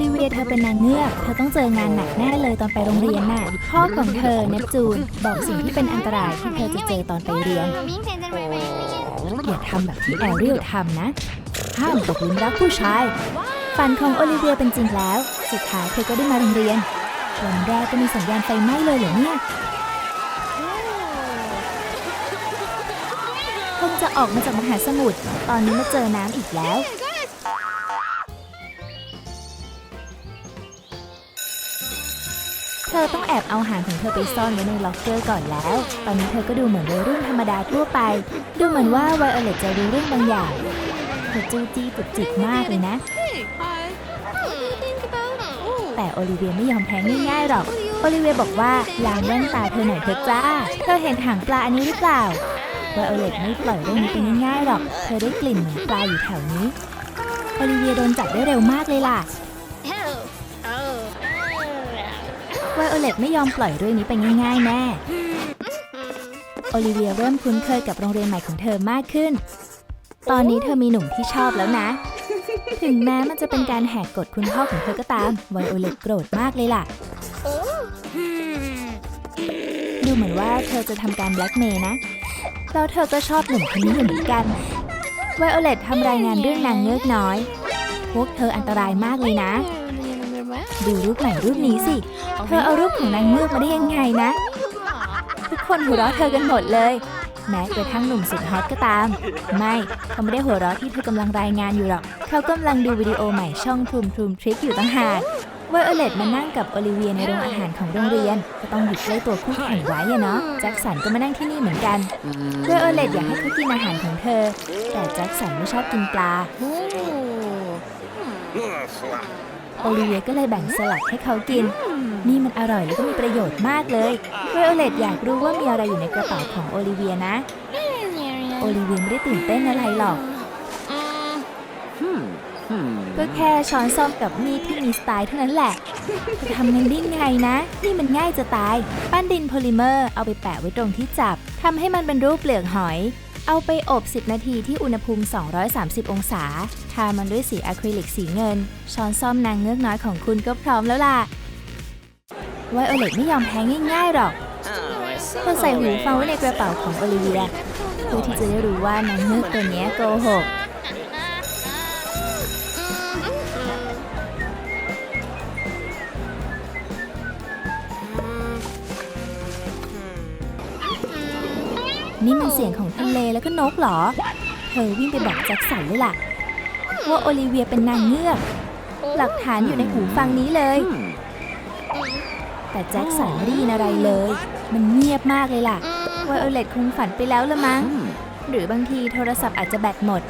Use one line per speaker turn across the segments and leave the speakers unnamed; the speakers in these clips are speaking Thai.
ลิเวียเธอเป็นนางเงือก เธอต้องเจองานหนักแน่เลยตอนไปโรงเรียนน่ะ พ่อของเธอเนปจูนบอกสิ่งที่เป็นอันตรายที่เธอจะเจอตอนไปเรียน อย่าทำแบบที่แอเรียลทำนะ ห้ามตกหลุมรักผู้ชาย ฝันของโอลิเวียเป็นจริงแล้ว สุดท้ายเธอก็ได้มาโรงเรียน วันแรกก็มีสัญญาณไฟไหม้เลยเหรอเนี่ย คงจะออกมาจากมหาสมุทร ตอนนี้มาเจอน้ำอีกแล้ว อต้องแอบเอาหางของเธอไปซ่อนไว้ในล็อกเกอร์ก่อนแล้ว ตอนนี้เธอก็ดูเหมือนวัยรุ่นธรรมดาทั่วไป ดูเหมือนว่าไวโอเลตจะรู้เรื่องบางอย่างเธอจู้จี้จุกจิกมากเลยนะ แต่โอลิเวียไม่ยอมแพ้ง่ายๆหรอก โอลิเวียบอกว่าล้างแว่นตาเธอหน่อยเถอะจ้า เธอเห็นหางปลาอันนี้หรือเปล่าไวโอเลตไม่ปล่อยเรื่องนี้ไปง่ายๆหรอก เธอได้กลิ่นเหมือนปลาอยู่แถวนี้ โอลิเวียโดนจับได้เร็วมากเลยล่ะไวโอเลตไม่ยอมปล่อยเรื่องนี้ไปง่ายๆแน่ โอลิเวียเริ่มคุ้นเคยกับโรงเรียนใหม่ของเธอมากขึ้น ตอนนี้เธอมีหนุ่มที่ชอบแล้วนะ ถึงแม้มันจะเป็นการแหกกฎคุณพ่อของเธอก็ตาม ไวโอเลตโกรธมากเลยล่ะ ดูเหมือนว่าเธอจะทำการแบล็กเมย์นะ แล้วเธอก็ชอบหนุ่มคนนี้เหมือนกัน ไวโอเลตทำรายงานเรื่องนางเงือกน้อย พวกเธออันตรายมากเลยนะ ดูรูปใหม่รูปนี้สิ เธอเอารูปของนางเงือกมาได้ยังไงนะ ทุกคนหัวเราะเธอกันหมดเลย แม้กระทั่งหนุ่มสุดฮอตก็ตาม ไม่เขาไม่ได้หัวเราะที่เธอกำลังรายงานอยู่หรอก เขากำลังดูวิดีโอใหม่ช่องทรูมทรูมทริคอยู่ต่างหากไวโอเลตมานั่งกับโอลิเวียในโรงอาหารของโรงเรียน ก็ต้องหยุดใกล้ตัวคู่แข่งไว้อะเนาะแจ็คสันก็มานั่งที่นี่เหมือนกันไวโอเลตอยากให้เขากินอาหารของเธอ แต่แจ็คสันไม่ชอบกินปลา โอลิเวียก็เลยแบ่งสลัดให้เขากิน นี่มันอร่อยแล้วก็มีประโยชน์มากเลยไวโอเลตอยากรู้ว่ามีอะไรอยู่ในกระเป๋าของโอลิเวียนะ โอลิเวียไม่ได้ตื่นเต้นอะไรหรอก ก็แค่ช้อนส้อมกับมีดที่มีสไตล์เท่านั้นแหละจะทำงั้นได้ไงนะ นี่มันง่ายจะตาย ปั้นดินโพลิเมอร์เอาไปแปะไว้ตรงที่จับทำให้มันเป็นรูปเปลือกหอย เอาไปอบ 10 นาทีที่อุณหภูมิ 230 องศา ทามันด้วยสีอะคริลิกสีเงิน ช้อนส้อมนางเงือกน้อยของคุณก็พร้อมแล้วล่ะไวโอเลตไม่ยอมแพ้ง่ายๆหรอกเธอใส่หูฟังไว้ในกระเป๋าของโอลิเวียเพื่อที่จะได้รู้ว่านางเงือกตัวนี้โกหกนี่มันเสียงของ เลแล้วก็นกเหรอ เธอวิ่งไปบอกแจ็คสันเลยล่ะ ว่าโอลิเวียเป็นนางเงือก หลักฐานอยู่ในหูฟังนี้เลย แต่แจ็คสันไม่ได้ยินอะไรเลย มันเงียบมากเลยล่ะไวโอเลตคงฝันไปแล้วละมั้ง หรือบางทีโทรศัพท์อาจจะแบตหมด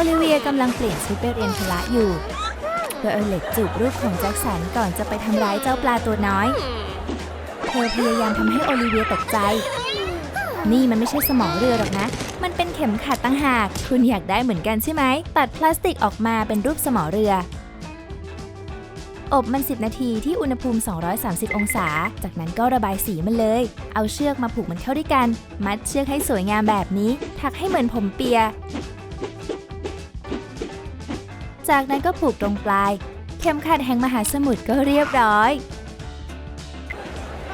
อลิเวียกำลังเปลี่ยนชุดไปเรียนพละอยู่ไวโอเลตจูบรูปของแจ็คสันก่อนจะไปทำร้ายเจ้าปลาตัวน้อย เธอพยายามทำให้โอลิเวียตกใจ นี่มันไม่ใช่สมองเรือหรอกนะ มันเป็นเข็มขัดตั้งหาก คุณอยากได้เหมือนกันใช่ไหม ตัดพลาสติกออกมาเป็นรูปสมอเรือ อบมัน 10 นาทีที่อุณหภูมิ 230 องศา จากนั้นก็ระบายสีมันเลย เอาเชือกมาผูกมันเข้าด้วยกัน มัดเชือกให้สวยงามแบบนี้ ถักให้เหมือนผมเปีย จากนั้นก็ผูกตรงปลาย เข็มขัดแห่งมหาสมุทรก็เรียบร้อย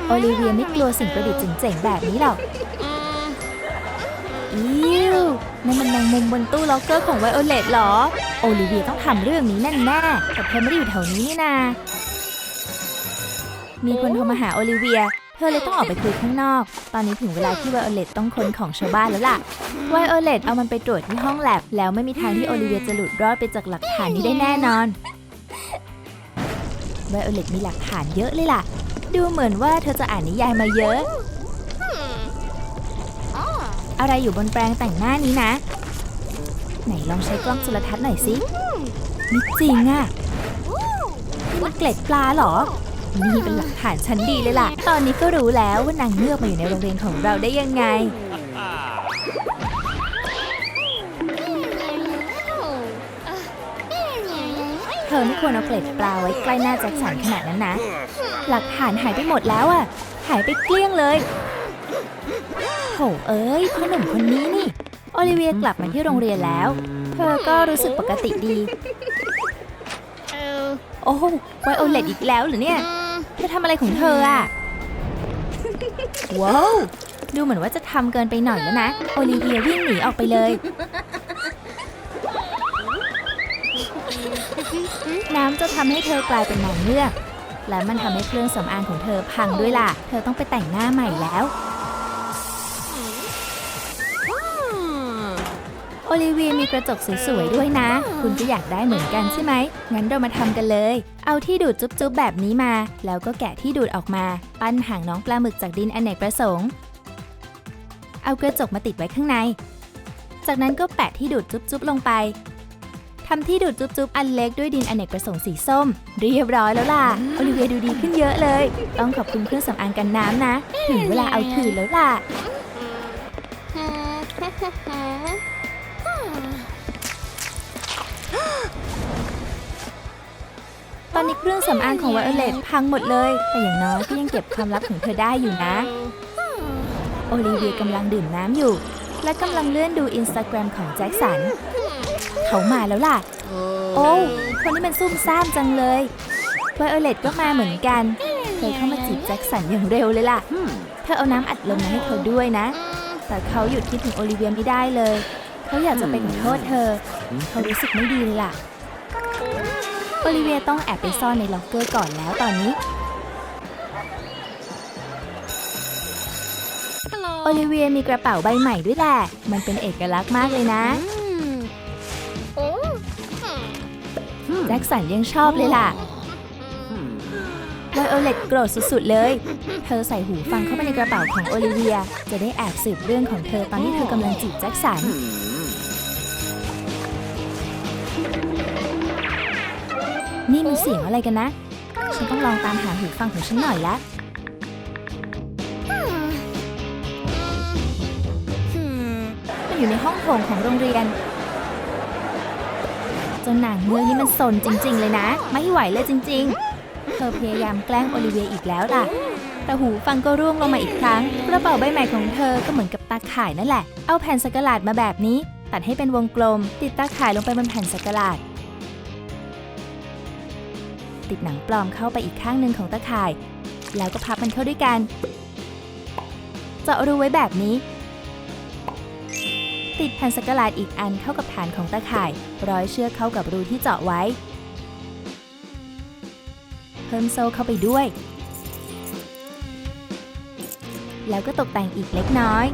โอลิเวียไม่กลัวสิ่งประดิษฐ์เจ๋งๆแบบนี้หรอกอิวนั่นมันแมงมุมบนตู้ล็อกเกอร์ของไวโอเลตเหรอ โอลิเวียต้องทำเรื่องนี้แน่แน่ๆแต่เธอไม่ได้อยู่แถวนี้นี่นา มีคนโทรมาหาโอลิเวีย เธอเลยต้องออกไปคุยข้างนอก ตอนนี้ถึงเวลาที่ไวโอเลตต้องค้นของชาวบ้านแล้วล่ะ ไวโอเลตเอามันไปตรวจที่ห้องแลบ แล้วไม่มีทางที่โอลิเวียจะหลุดรอดไปจากหลักฐานนี้ได้แน่นอน ไวโอเลตมีหลักฐานเยอะเลยล่ะ ดูเหมือนว่าเธอจะอ่านนิยายมาเยอะ อะไรอยู่บนแปรงแต่งหน้านี้นะ ไหนลองใช้กล้องจุลทรรศน์หน่อยสิไม่จริงอะนี่มันเกล็ดปลาเหรอ นี่เป็นหลักฐานชั้นดีเลยล่ะ ตอนนี้ก็รู้แล้วว่านางเงือกมาอยู่ในโรงเรียนของเราได้ยังไง เธอไม่ควรเอาเกล็ดปลาไว้ใกล้หน้าแจ็คสันขนาดนั้นนะ หลักฐานหายไปหมดแล้วอะหายไปเกลี้ยงเลยโถเอ้ยพ่อหนุ่มคนนี้นี่ โอลิเวียกลับมาที่โรงเรียนแล้ว เธอก็รู้สึกปกติดี โอ้โหไวโอเลตอีกแล้วเหรอเนี่ยเธอ ทำอะไรของเธออะว้าวดูเหมือนว่าจะทำเกินไปหน่อยแล้วนะ โอลิเวียวิ่งหนีออกไปเลย น้ำจะทำให้เธอกลายเป็นนางเงือก และมันทำให้เครื่องสำอางของเธอพังด้วยล่ะ เธอต้องไปแต่งหน้าใหม่แล้ว ลิเวียมีกระจกสวยๆด้วยนะ คุณก็อยากได้เหมือนกันใช่ไหม งั้นเรามาทำกันเลย เอาที่ดูดจุ๊บๆแบบนี้มา แล้วก็แกะที่ดูดออกมา ปั้นหางน้องปลาหมึกจากดินอเนกประสงค์ เอากระจกมาติดไว้ข้างใน จากนั้นก็แปะที่ดูดจุ๊บๆลงไปทำที่ดูดจุ๊บๆอันเล็กด้วยดินอเนกประสงค์สีส้ม เรียบร้อยแล้วล่ะ โอลิเวียดูดีขึ้นเยอะเลย ต้องขอบคุณเครื่องสำอางกันน้ำนะ ถึงเวลาเอาคืนแล้วล่ะ ตอนนี้เครื่องสำอางของไวโอเลตพังหมดเลย แต่อย่างน้อยก็ยังเก็บความลับของเธอได้อยู่นะ โอลิเวียกำลังดื่มน้ำอยู่ และกำลังเลื่อนดูอินสตาแกรมของแจ็คสัน เขามาแล้วล่ะ โอ้คนนี้มันซุ่มซ่ามจังเลยไวโอเลตก็มาเหมือนกัน เธอเข้ามาจีบแจ็คสันอย่างเร็วเลยล่ะ เธอเอาน้ำอัดลมมาให้เขาด้วยนะ แต่เขาหยุดคิดถึงโอลิเวียไม่ได้เลย เขาอยากจะไปขอโทษเธอ เขารู้สึกไม่ดีเลยล่ะ โอลิเวียต้องแอบไปซ่อนในล็อกเกอร์ก่อนแล้วตอนนี้ โอลิเวียมีกระเป๋าใบใหม่ด้วยแหละ มันเป็นเอกลักษณ์มากเลยนะแจ็คสันยังชอบเลยล่ะไวโอเลตโกรธสุดๆเลย เธอใส่หูฟังเข้าไปในกระเป๋าของโอลิเวีย จะได้แอบสืบเรื่องของเธอตอนที่เธอกำลังจีบแจ็คสัน นี่มันเสียงอะไรกันนะ ฉันต้องลองตามหาหูฟังของฉันหน่อยละมันอยู่ในห้องโถงของโรงเรียนเจ้าหนางเมืองนี่มันสนจริง ๆ เลยนะ ไม่ไหวเลยจริง ๆ เธอพยายามแกล้งโอลิเวียอีกแล้วล่ะ แต่หูฟังก็ร่วงลงมาอีกครั้ง กระเป๋าใบใหม่ของเธอก็เหมือนกับตาข่ายนั่นแหละ เอาแผ่นสักหลาดมาแบบนี้ ตัดให้เป็นวงกลม ติดตาข่ายลงไปบนแผ่นสักหลาด ติดหนังปลอมเข้าไปอีกข้างหนึ่งของตาข่าย แล้วก็พับมันเข้าด้วยกัน เจาะรูไว้แบบนี้ ติดแผ่นสกลาดอีกอันเข้ากับฐานของตาข่าย ร้อยเชือกเข้ากับรูที่เจาะไว้ เพิ่มโซ่เข้าไปด้วย แล้วก็ตกแต่งอีกเล็กน้อย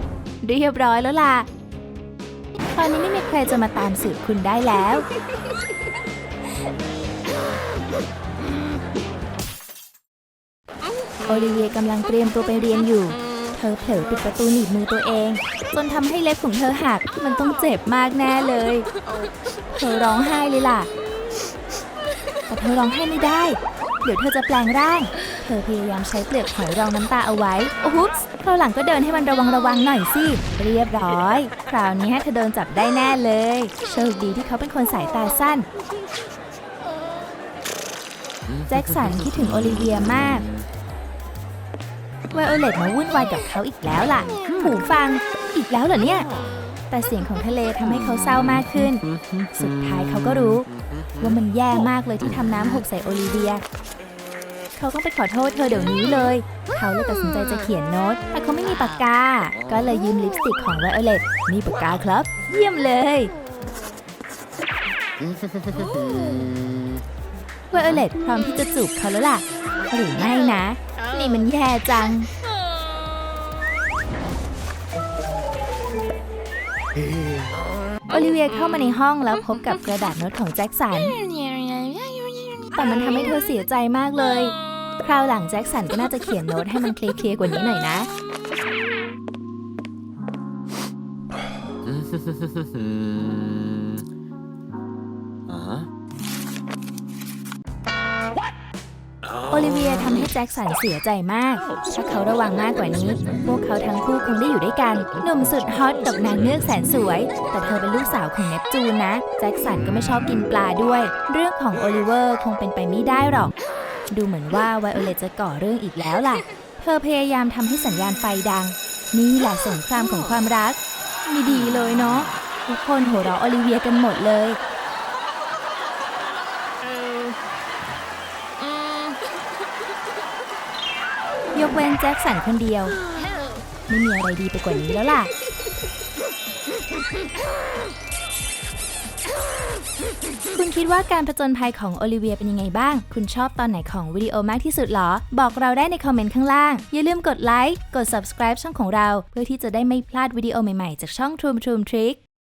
เรียบร้อยแล้วล่ะตอนนี้ไม่มีใครจะมาตามสืบคุณได้แล้ว อลิเวียกำลังเตรียมตัวไปเรียนอยู่ เธอเผลอปิดประตูหนีบมือตัวเอง จนทำให้เล็บของเธอหัก มันต้องเจ็บมากแน่เลย เธอร้องไห้เลยล่ะ แต่เธอร้องไห้ไม่ได้ เดี๋ยวเธอจะแปลงร่าง เธอพยายามใช้เปลือกหอยรองน้ำตาเอาไว้ โอ้โหคราวหลังก็เดินให้มันระวังระวังหน่อยสิ เรียบร้อย คราวนี้เธอโดนจับได้แน่เลย โชคดีที่เขาเป็นคนสายตาสั้นแจ็คสันคิดถึงโอลิเวียมาก ไวโอเลตมาวุ่นวายกับเขาอีกแล้วล่ะหูฟังอีกแล้วเหรอเนี่ย แต่เสียงของทะเลทำให้เขาเศร้ามากขึ้น สุดท้ายเขาก็รู้ ว่ามันแย่มากเลยที่ทำน้ำหกใส่โอลิเวีย เขาต้องไปขอโทษเธอเดี๋ยวนี้เลย เขาเลยตัดสินใจจะเขียนโน้ต แต่เขาไม่มีปากกา ก็เลยยืมลิปสติกของไวโอเลตมีปากกาครับ เยี่ยมเลยไวโอเลตพร้อมที่จะจูบเขาแล้วล่ะ หรือไม่นะ นี่มันแย่จัง โอลิเวียเข้ามาในห้องแล้วพบกับกระดาษโน้ตของแจ็คสัน แต่มันทำให้เธอเสียใจมากเลย คราวหลังแจ็คสันก็น่าจะเขียนโน้ตให้มันเคลียร์ๆกว่านี้หน่อยนะโอำให้แจ็คสันเสียใจมาก ถ้าเขาระวังมากกว่านี้ พวกเขาทั้งคู่คงได้อยู่ด้วยกันหนุ่มสุดฮอตกับนางเงือกแสนสวย แต่เธอเป็นลูกสาวของเนปจูนนะ แจ็คสันก็ไม่ชอบกินปลาด้วย เรื่องของโอลิเวอร์คงเป็นไปไม่ได้หรอก ดูเหมือนว่าไวโอเลตจะก่อเรื่องอีกแล้วล่ะ เธอพยายามทำให้สัญญาณไฟดัง นี่แหละสงครามของความรัก ไมีดีเลยเนาะทุกคนหัวเราะโอลิเวียกันหมดเลย ยกเว้นแจ็คสันคนเดียว ไม่มีอะไรดีไปกว่านี้แล้วล่ะ คุณคิดว่าการผจญภัยของโอลิเวียเป็นยังไงบ้าง คุณชอบตอนไหนของวิดีโอมากที่สุดหรอ บอกเราได้ในคอมเมนต์ข้างล่าง อย่าลืมกดไลค์ กด subscribe ช่องของเรา เพื่อที่จะได้ไม่พลาดวิดีโอใหม่ๆ จากช่อง Troom Troom Trick